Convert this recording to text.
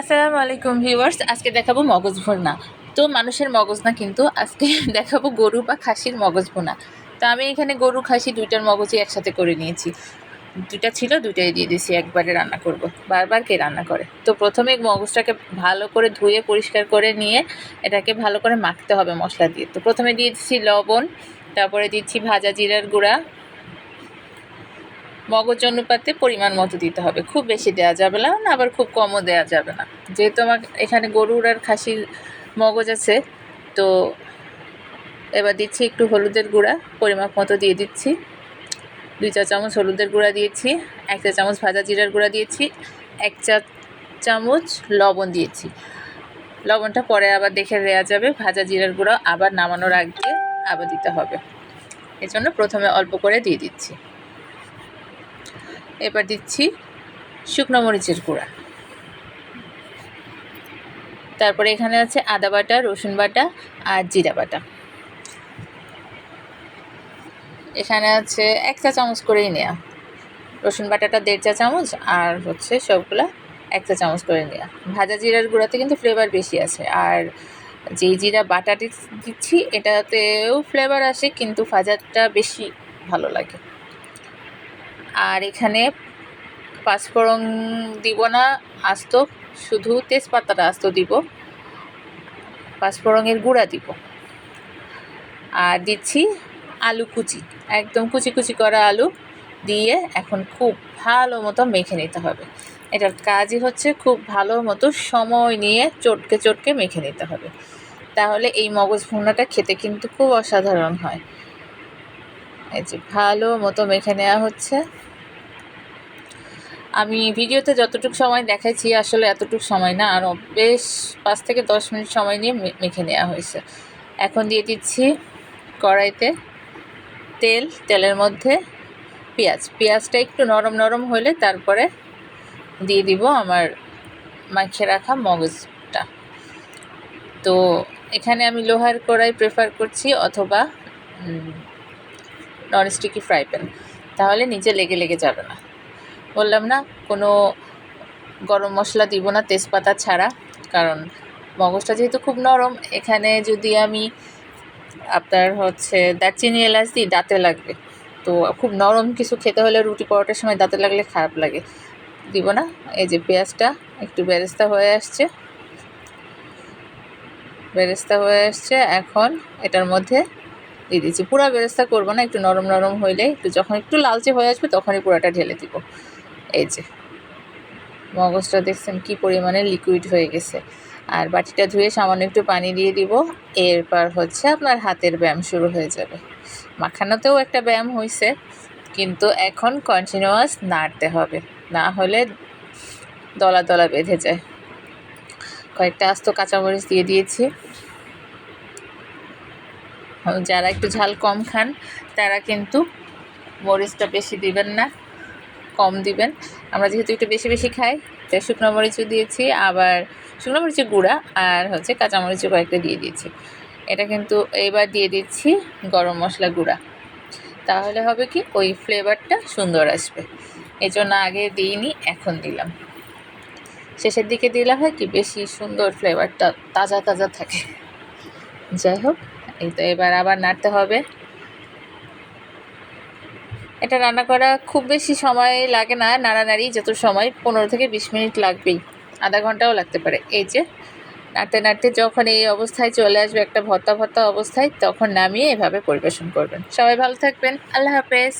আসসালামু আলাইকুম ভিউয়ার্স, আজকে দেখাবো মগজ ভুনা। তো মানুষের মগজ না কিন্তু, আজকে দেখাবো গরু বা খাসির মগজ ভুনা। তো আমি এখানে গরু, খাসি দুইটার মগজই একসাথে করে নিয়েছি। দুইটা ছিল, দুইটাই দিয়ে দিয়েছি, একবারে রান্না করব। বারবার কে রান্না করে? তো প্রথমে মগজটাকে ভালো করে ধুয়ে, পরিষ্কার করে নিয়ে এটাকে ভালো করে মাখতে হবে মশলা দিয়ে। তো প্রথমে দিয়ে দিচ্ছি লবণ, তারপরে দিচ্ছি ভাজা জিরার গুঁড়া মগজ অনুপাতে পরিমাণ মতো দিতে হবে। খুব বেশি দেওয়া যাবে না, আবার খুব কমও দেওয়া যাবে না। যেহেতু আমার এখানে গরুর আর খাসির মগজ আছে, তো এবার দিচ্ছি একটু হলুদের গুঁড়া, পরিমাপ মতো দিয়ে দিচ্ছি। দুই চা চামচ হলুদের গুঁড়া দিয়েছি, এক চা চামচ ভাজা জিরার গুঁড়া দিয়েছি, এক চা চামচ লবণ দিয়েছি। লবণটা পরে আবার দেখে দেওয়া যাবে, ভাজা জিরার গুঁড়া আবার নামানোর আগে আবার দিতে হবে। এজন্য প্রথমে অল্প করে দিয়ে দিচ্ছি। এবার দিচ্ছি শুকনো মরিচের গুঁড়া। তারপরে এখানে আছে আদা বাটা, রসুন বাটা আর জিরা বাটা। এখানে আছে এক চা চামচ করেই নেওয়া রসুন বাটাটা দেড় চা চামচ আর হচ্ছে সবগুলা এক চা চামচ করে নেওয়া ভাজা জিরার গুঁড়াতে কিন্তু ফ্লেভার বেশি আছে। আর যেই জিরা বাটাটি দিচ্ছি এটাতেও ফ্লেভার আসে, কিন্তু ভাজাটা বেশি ভালো লাগে। আর এখানে পাঁচফোড়ন দিব না, আস্ত, শুধু তেজপাতাটা আস্ত দিব। পাঁচফোড়নের গুঁড়া দিব। আর দিচ্ছি আলু কুচি, একদম কুচি কুচি করা আলু দিয়ে এখন খুব ভালো মতো মেখে নিতে হবে। এটার কাজই হচ্ছে খুব ভালো মতো সময় নিয়ে চটকে চটকে মেখে নিতে হবে। তাহলে এই মগজ ভুনাটা খেতে কিন্তু খুব অসাধারণ হয়। এই যে ভালো মতো মেখে নেওয়া হচ্ছে। আমি ভিডিওতে যতটুকু সময় দেখাইছি, আসলে এতটুকু সময় না আরও বেশ পাঁচ থেকে দশ মিনিট সময় নিয়ে মেখে নেওয়া হয়েছে। এখন দিয়ে দিচ্ছি কড়াইতে তেল, তেলের মধ্যে পেঁয়াজ। পেঁয়াজটা একটু নরম নরম হলে তারপরে দিয়ে দিব আমার মাখিয়ে রাখা মগজটা। তো এখানে আমি লোহার কড়াই প্রেফার করছি অথবা ননস্টিকি ফ্রাই প্যান। তাহলে নিচে লেগে লেগে যাবে না। বললাম, না, কোনো গরম মশলা দিব না, তেজপাতা ছাড়া। কারণ মগজটা যেহেতু খুব নরম, এখানে যদি আমি আপনার হচ্ছে দারচিনি, এলাচ দিই, দাঁতে লাগবে। তো খুব নরম কিছু খেতে হলে রুটি পরোটার সময় দাঁতে লাগলে খারাপ লাগে। দিব না, এই যে পেঁয়াজটা, একটু বেরেস্তা হয়ে আসছে। বেরেস্তা হয়ে আসছে, এখন এটার মধ্যে দিয়ে দিচ্ছি পুরা বেরেস্তা করব না, একটু নরম নরম হইলে একটু যখন একটু লালচে হয়ে আসবে তখনই পুরাটা ঢেলে দিব। এই যে, মগজটা দেখছেন কি পরিমাণে লিকুইড হয়ে গেছে। আর বাটিটা ধুয়ে সামান্য একটু পানি দিয়ে দিব, এরপর হচ্ছে আপনার হাতের ব্যায়াম শুরু হয়ে যাবে। মাখানোতেও একটা ব্যায়াম হয়েছে কিন্তু এখন কন্টিনিউয়াস নাড়তে হবে, না হলে দলা দলা বেঁধে যায়। কয়েকটা আস্ত কাঁচামরিচ দিয়ে দিয়েছি। যারা একটু ঝাল কম খান, তারা কিন্তু মরিচটা বেশি দিবেন না, কম দিবেন। আমরা যেহেতু একটু বেশি বেশি খাই, তাই শুকনো মরিচও দিয়েছি, আবার শুকনো মরিচের গুঁড়া আর হচ্ছে কাঁচামরিচও কয়েকটা দিয়ে দিয়েছি। এটা কিন্তু এবার দিয়ে দিচ্ছি গরম মশলা গুঁড়া। তাহলে হবে কি, ওই ফ্লেভারটা সুন্দর আসবে। এই জন্য আগে দিইনি, এখন দিলাম। শেষের দিকে দিলে হয় কি, বেশি সুন্দর ফ্লেভারটা তাজা তাজা থাকে। যাই হোক। এই তো এবার আবার নাড়তে হবে। এটা রান্না করা খুব বেশি সময় লাগে না, নাড়ানাড়ি যত সময়, পনেরো থেকে বিশ মিনিট লাগবেই, আধা ঘন্টাও লাগতে পারে। এই যে, নাড়তে নাড়তে যখন এই অবস্থায় চলে আসবে একটা ভত্তা ভর্তা অবস্থায়, তখন নামিয়ে এভাবে পরিবেশন করবেন। সবাই ভালো থাকবেন, আল্লাহ হাফেজ।